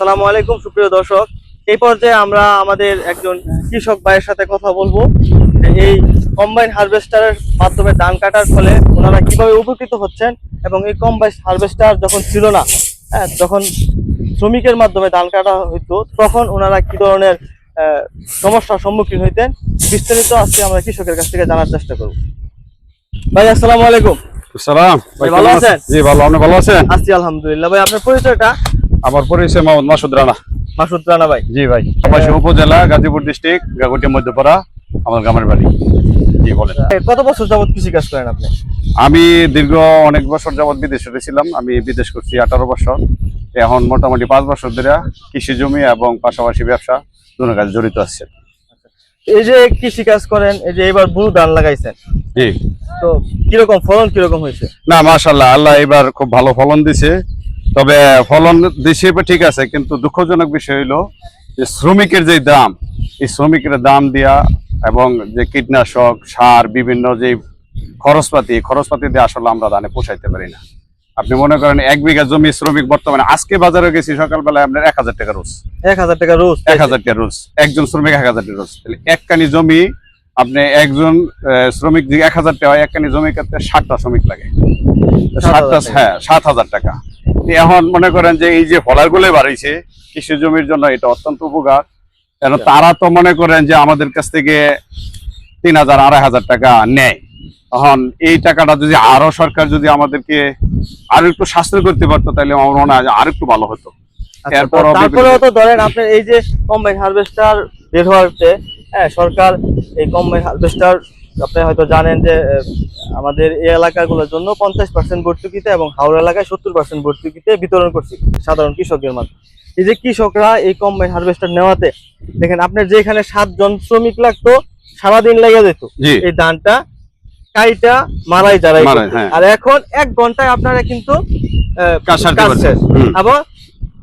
আসসালামু আলাইকুম সুপ্রিয় দর্শক। এই পর্যায়ে আমরা আমাদের একজন কৃষক ভাইয়ের সাথে কথা বলব। এই কম্বাইন হারভেস্টারের মাধ্যমে ধান কাটার ফলে ওনারা কীভাবে উপকৃত হচ্ছেন এবং এই কম্বাইন হারভেস্টার যখন ছিল না হ্যাঁ যখন শ্রমিকের মাধ্যমে ধান কাটা হইতো তখন ওনারা কি ধরনের আহ, সমস্যার সম্মুখীন হইতেন? বিস্তারিত আজকে আমরা কৃষকের কাছ থেকে জানার চেষ্টা করব। ভাই আসসালামু আলাইকুম। সালাম ভাই, ভালো আছেন? জি ভালো আপনি ভালো আছেন? আছি আলহামদুলিল্লাহ। ভাই আপনার পরিচয়টা? আমার পরিচয় মোহাম্মদ মাসুদ রানা। মাসুদ রানা ভাই। জি ভাই। আবাসী উপজেলা গাজীপুর ডিস্ট্রিক্ট গাগুটিয়া মধ্যপাড়া আমার গ্রামের বাড়ি। জি বলেন। কত বছর যাবত কৃষি কাজ করেন আপনি? আমি দীর্ঘ অনেক বছর যাবত বিদেশে ছিলাম আমি বিদেশ করছি আঠারো বছর। এখন মোটামুটি পাঁচ বছর ধরে কৃষি জমি এবং পাশাপাশি ব্যবসা দুটো কাজে জড়িত আছে। এই যে কৃষি কাজ করেন এই যে এবার বুরু ধান লাগাইছেন জি। তো কীরকম ফলন কীরকম হয়েছে? না মাশাল্লাহ আল্লাহ এবার খুব ভালো ফলন দিছে। তবে ফলন এবার ঠিক আছে কিন্তু দুঃখজনক বিষয় হইল যে শ্রমিকের যে দাম এই শ্রমিকের দাম দিয়া এবং যে কীটনাশক সার বিভিন্ন যে খরচপাতি খরচপাতি দিয়ে আসলে আমরা ধানে পোষাইতে পারি না। আপনি মনে করেন এক বিঘা জমি শ্রমিক বর্তমানে আজকে বাজারে গেছি সকালবেলায় আপনার এক হাজার টাকা রোজ। এক হাজার টাকা রোজ এক হাজার টাকা রোজ। একজন শ্রমিক এক হাজার টাকা রোজ। তাহলে এক কানি জমি আপনি একজন শ্রমিক এক হাজার টাকা হয় এক জমি করতে ষাটটা শ্রমিক লাগে। টাকা। হ্যাঁ সাত হাজার টাকা। এখন মনে করেন যে এই যে ফলারগুলো বাড়িছে কৃষি জমির জন্য এটা অত্যন্ত উপকার। কেন তারা তো মনে করেন যে আমাদের কাছ থেকে তিন হাজার আড়াই হাজার টাকা নেয়। এখন এই টাকাটা যদি আরও সরকার যদি আমাদেরকে আরও একটু সাশ্রয় করতে পারতো তাহলে আমার মনে হয় আরও একটু ভালো হতো। আচ্ছা, তারপরেও তো ধরেন আপনার এই যে কম্বাইন হারভেস্টার বের হওয়াতে হ্যাঁ সরকার এই কম্বাইন হারভেস্টার আপনি হয়তো জানেন যে আমাদের এই এলাকাগুলোর জন্য পঞ্চাশ পার্সেন্ট ভর্তুকিতে এবং হাওড়া এলাকায় সত্তর পার্সেন্ট ভর্তুকিতে বিতরণ করছি সাধারণ কৃষকদের মাধ্যমে এই যে কৃষকরা এই কম্বাইন হারভেস্টার নেওয়াতে দেখেন আপনার যে এখানে সাতজন শ্রমিক লাগতো সারাদিন লেগে যেত এই ধানটা কাইটা মারাই যারাই। হ্যাঁ। আর এখন এক ঘন্টায় আপনারা কিন্তু। আবার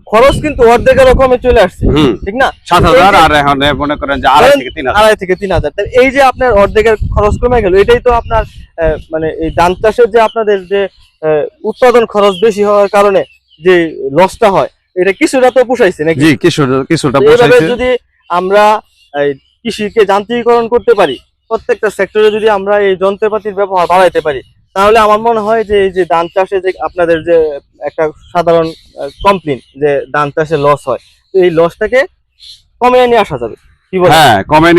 খরচ কিন্তু অর্ধেকের রকমে চলে আসছে ঠিক না? সাত হাজার আর এখন মনে করেন যে আড়াই থেকে তিন হাজার। আড়াই থেকে তিন হাজার। এই যে আপনার অর্ধেকের খরচ কমে গেল এটাই তো আপনার মানে এই ধান চাষের যে আপনাদের যে উৎপাদন খরচ বেশি হওয়ার কারণে যে লসটা হয় এটা কিছুটা তো পোষাইছে নাকি? জি কিছুটা কিছুটা পোষাইছে। যদি আমরা কৃষিকে যান্ত্রিকরণ করতে পারি প্রত্যেকটা সেক্টরে যদি আমরা এই যন্ত্রপাতির ব্যবহার বাড়াইতে পারি তাহলে আমার মনে হয় যে এই যে ধান চাষে যে আপনাদের যে একটা সাধারণ কমপ্লেন যে ধান চাষে লস হয়, তো এই লসটাকে কমিয়ে নিয়ে আসা যাবে। কি বলেন? হ্যাঁ কমে